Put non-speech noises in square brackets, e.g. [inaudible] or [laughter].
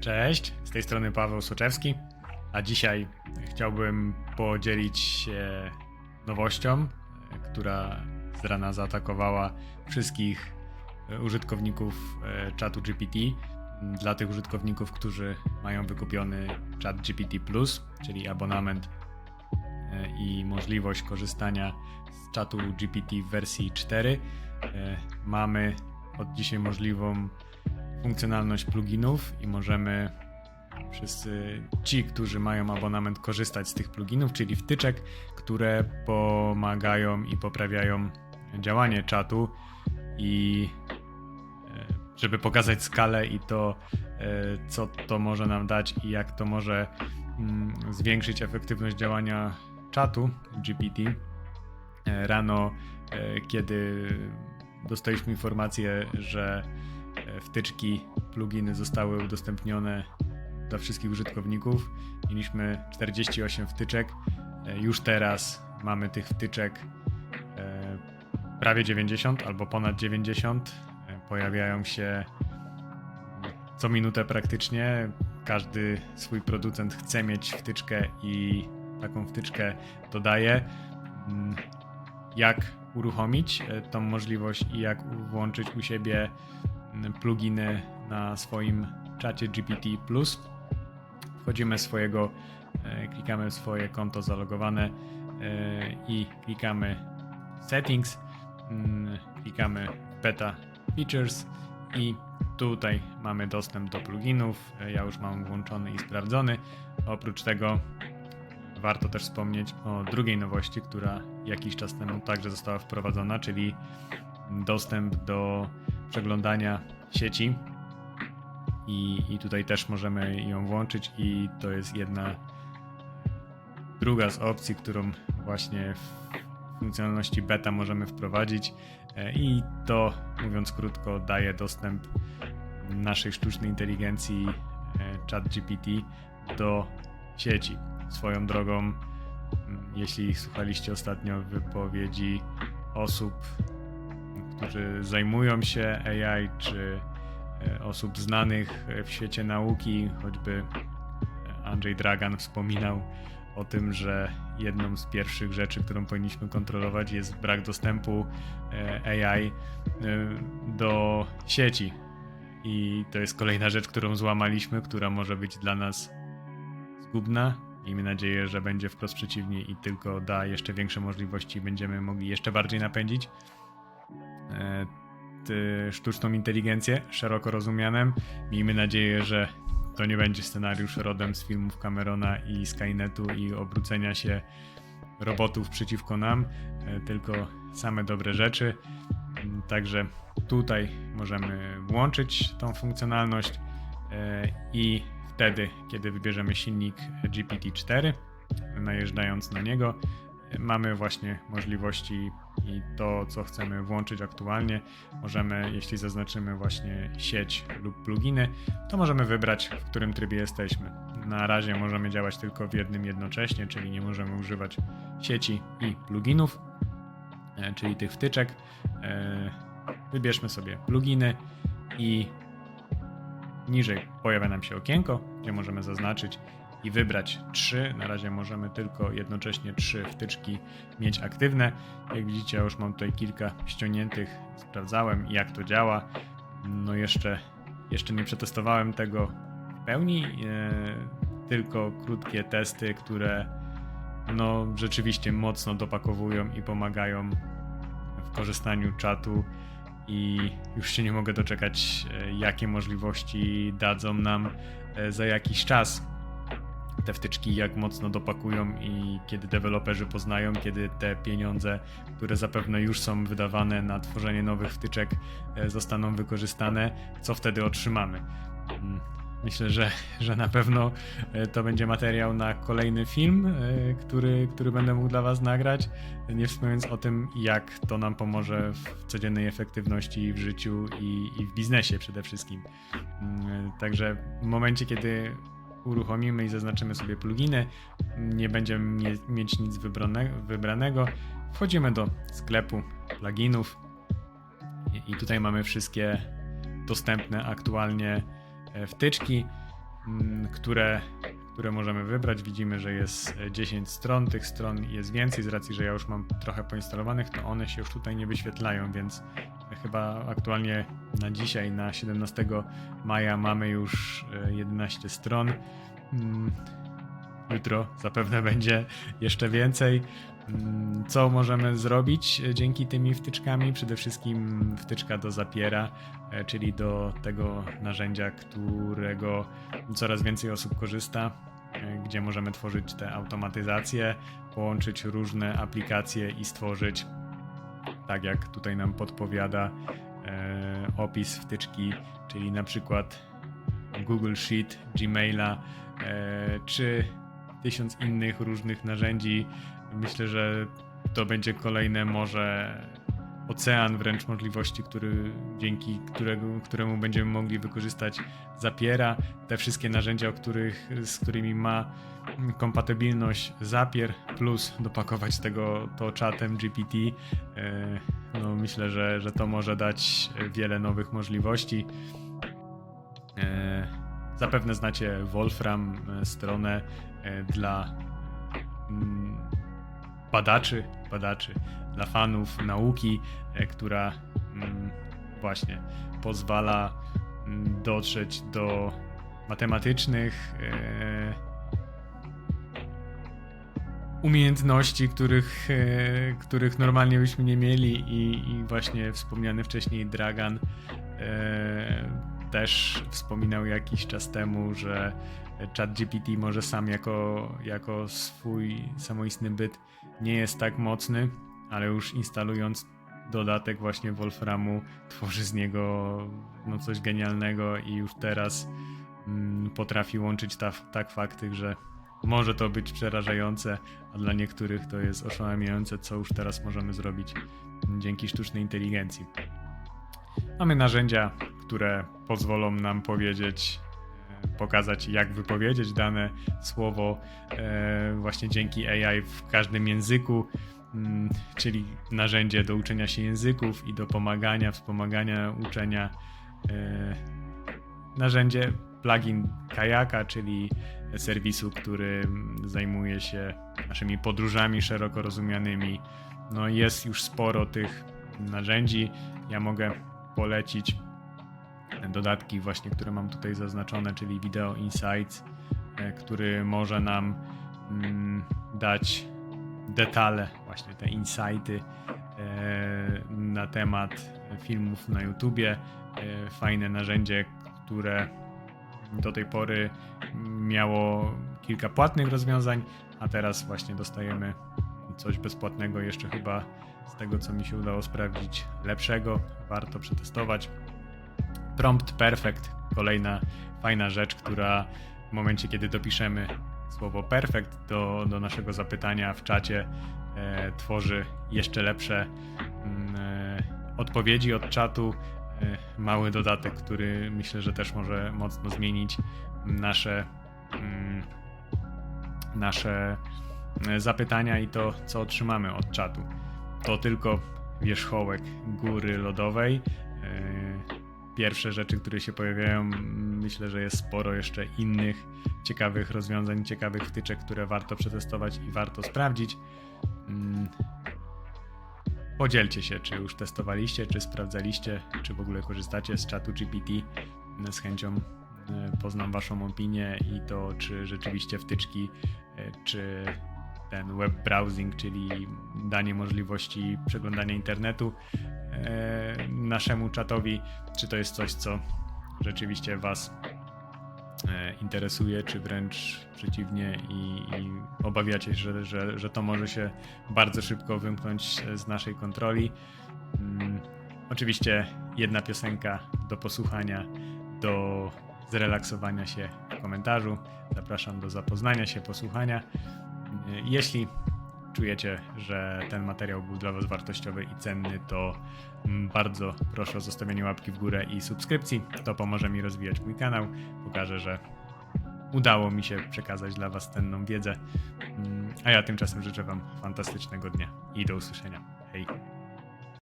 Cześć, z tej strony Paweł Soczewski, a dzisiaj chciałbym podzielić się nowością, która z rana zaatakowała wszystkich użytkowników e, czatu GPT. Dla tych użytkowników, którzy mają wykupiony czat GPT, czyli abonament e, i możliwość korzystania z czatu GPT w wersji 4, e, mamy od dzisiaj możliwą funkcjonalność pluginów i możemy wszyscy ci, którzy mają abonament, korzystać z tych pluginów, czyli wtyczek, które pomagają i poprawiają działanie czatu i e, żeby pokazać skalę i to, e, co to może nam dać i jak to może mm, zwiększyć efektywność działania czatu GPT. E, Rano, kiedy dostaliśmy informację, że wtyczki, pluginy zostały udostępnione dla wszystkich użytkowników. Mieliśmy 48 wtyczek. E, Już teraz mamy tych wtyczek e, prawie 90 albo ponad 90. E, Pojawiają się co minutę praktycznie. Każdy swój producent chce mieć wtyczkę i taką wtyczkę dodaje. Mm, Jak uruchomić e, tą możliwość i jak włączyć u siebie mm, pluginy na swoim czacie GPT. Wchodzimy swojego, e, klikamy swoje konto zalogowane e, i klikamy Settings, mm, klikamy Beta Features i tutaj mamy dostęp do pluginów. E, Ja już mam włączony i sprawdzony. Oprócz tego warto też wspomnieć o drugiej nowości, która jakiś czas temu także została wprowadzona, czyli dostęp do przeglądania sieci. I, I tutaj też możemy ją włączyć, i to jest jedna druga z opcji, którą właśnie w funkcjonalności beta możemy wprowadzić. E, I to, mówiąc krótko, daje dostęp naszej sztucznej inteligencji e, ChatGPT do sieci. Swoją drogą, mm, jeśli słuchaliście ostatnio wypowiedzi osób, którzy zajmują się AI, czy e, osób znanych w świecie nauki, choćby Andrzej Dragan wspominał o tym, że jedną z pierwszych rzeczy, którą powinniśmy kontrolować, jest brak dostępu e, AI e, do sieci. I to jest kolejna rzecz, którą złamaliśmy, która może być dla nas zgubna. Miejmy nadzieję, że będzie wprost przeciwnie i tylko da jeszcze większe możliwości będziemy mogli jeszcze bardziej napędzić e, sztuczną inteligencję szeroko rozumianem. Miejmy nadzieję, że to nie będzie scenariusz rodem z filmów Camerona i Skynetu i obrócenia się robotów przeciwko nam, e, tylko same dobre rzeczy. Także tutaj możemy włączyć tą funkcjonalność e, i wtedy, kiedy wybierzemy silnik GPT-4, najeżdżając na niego, e, mamy właśnie możliwości i to, co chcemy włączyć aktualnie. Możemy, jeśli zaznaczymy właśnie sieć lub pluginy, to możemy wybrać, w którym trybie jesteśmy. Na razie możemy działać tylko w jednym jednocześnie, czyli nie możemy używać sieci i pluginów, e, czyli tych wtyczek. E, Wybierzmy sobie pluginy i niżej pojawia nam się okienko, gdzie możemy zaznaczyć i wybrać trzy. Na razie możemy tylko jednocześnie trzy wtyczki mieć aktywne. Jak widzicie, już mam tutaj kilka ściągniętych, sprawdzałem jak to działa. No jeszcze, jeszcze nie przetestowałem tego w pełni, e, tylko krótkie testy, które no rzeczywiście mocno dopakowują i pomagają w korzystaniu czatu i już się nie mogę doczekać, e, jakie możliwości dadzą nam e, za jakiś czas te wtyczki, jak mocno dopakują i kiedy deweloperzy poznają, kiedy te pieniądze, które zapewne już są wydawane na tworzenie nowych wtyczek, e, zostaną wykorzystane, co wtedy otrzymamy. Mm, Myślę, że, że na pewno e, to będzie materiał na kolejny film, e, który, który będę mógł dla Was nagrać. Nie wspominając o tym, jak to nam pomoże w codziennej efektywności w życiu i, i w biznesie przede wszystkim. Mm, Także w momencie, kiedy uruchomimy i zaznaczymy sobie pluginy, nie będziemy mie- mieć nic wybrane, wybranego. Wchodzimy do sklepu pluginów i, tutaj mamy wszystkie dostępne aktualnie e, wtyczki. mm, które, które możemy wybrać. Widzimy, że jest e, 10 stron, tych stron jest więcej, z racji, że ja już mam trochę poinstalowanych, to one się już tutaj nie wyświetlają, więc chyba aktualnie na dzisiaj, na 17 maja mamy już e, 11 stron. Mm, Jutro zapewne [laughs] będzie jeszcze więcej. Mm, Co możemy zrobić e, dzięki tymi wtyczkami? Przede wszystkim wtyczka do zapiera, e, czyli do tego narzędzia, którego coraz więcej osób korzysta, e, gdzie możemy tworzyć te automatyzacje, połączyć różne aplikacje i stworzyć, tak jak tutaj nam podpowiada e, opis wtyczki, czyli na przykład Google Sheet, Gmaila, e, czy tysiąc innych różnych narzędzi. Myślę, że to będzie kolejne może ocean wręcz możliwości, który, dzięki którego, któremu będziemy mogli wykorzystać Zapiera. Te wszystkie narzędzia, których, z którymi ma kompatybilność Zapier, plus dopakować tego to czatem GPT. E, No, myślę, że, że to może dać wiele nowych możliwości. E, Zapewne znacie Wolfram, e, stronę dla mm, badaczy, badaczy, dla fanów nauki, e, która mm, właśnie pozwala mm, dotrzeć do matematycznych e, umiejętności, których, e, których normalnie byśmy nie mieli i, i właśnie wspomniany wcześniej Dragan też wspominał jakiś czas temu, że ChatGPT może sam jako, jako swój samoistny byt nie jest tak mocny, ale już instalując dodatek właśnie Wolframu tworzy z niego no, coś genialnego i już teraz mm, potrafi łączyć ta, tak fakty, że może to być przerażające, a dla niektórych to jest oszałamiające, co już teraz możemy zrobić dzięki sztucznej inteligencji. Mamy narzędzia, które pozwolą nam powiedzieć, e, pokazać, jak wypowiedzieć dane słowo, e, właśnie dzięki AI w każdym języku, czyli narzędzie do uczenia się języków i do pomagania, wspomagania uczenia. e, Narzędzie plugin Kajaka, czyli serwisu, który zajmuje się naszymi podróżami szeroko rozumianymi. No jest już sporo tych narzędzi. Ja mogę polecić dodatki właśnie, które mam tutaj zaznaczone, czyli Video Insights, e, który może nam mm, dać detale, właśnie te insighty e, na temat filmów na YouTubie. E, Fajne narzędzie, które do tej pory miało kilka płatnych rozwiązań, a teraz właśnie dostajemy coś bezpłatnego, jeszcze chyba z tego co mi się udało sprawdzić, lepszego. Warto przetestować. Prompt Perfect, kolejna fajna rzecz, która w momencie, kiedy dopiszemy słowo perfect do, do naszego zapytania w czacie, e, tworzy jeszcze lepsze mm, e, odpowiedzi od czatu. E, mały dodatek, który myślę, że też może mocno zmienić nasze, mm, nasze e, zapytania i to, co otrzymamy od czatu. To tylko wierzchołek góry lodowej. Pierwsze rzeczy, które się pojawiają, myślę, że jest sporo jeszcze innych ciekawych rozwiązań, ciekawych wtyczek, które warto przetestować i warto sprawdzić. Mm, Podzielcie się, czy już testowaliście, czy sprawdzaliście, czy w ogóle korzystacie z czatu GPT. Z chęcią e, poznam Waszą opinię i to, czy rzeczywiście wtyczki, e, czy ten web browsing, czyli danie możliwości przeglądania internetu naszemu czatowi, czy to jest coś, co rzeczywiście Was e, interesuje, czy wręcz przeciwnie i, i obawiacie się, że, że, że to może się bardzo szybko wymknąć z naszej kontroli. Mm, Oczywiście jedna piosenka do posłuchania, do zrelaksowania się w komentarzu. Zapraszam do zapoznania się, posłuchania. Jeśli czujecie, że ten materiał był dla Was wartościowy i cenny, to mm, bardzo proszę o zostawienie łapki w górę i subskrypcji. To pomoże mi rozwijać mój kanał. Pokażę, że udało mi się przekazać dla Was cenną wiedzę. Mm, A ja tymczasem życzę Wam fantastycznego dnia i do usłyszenia. Hej!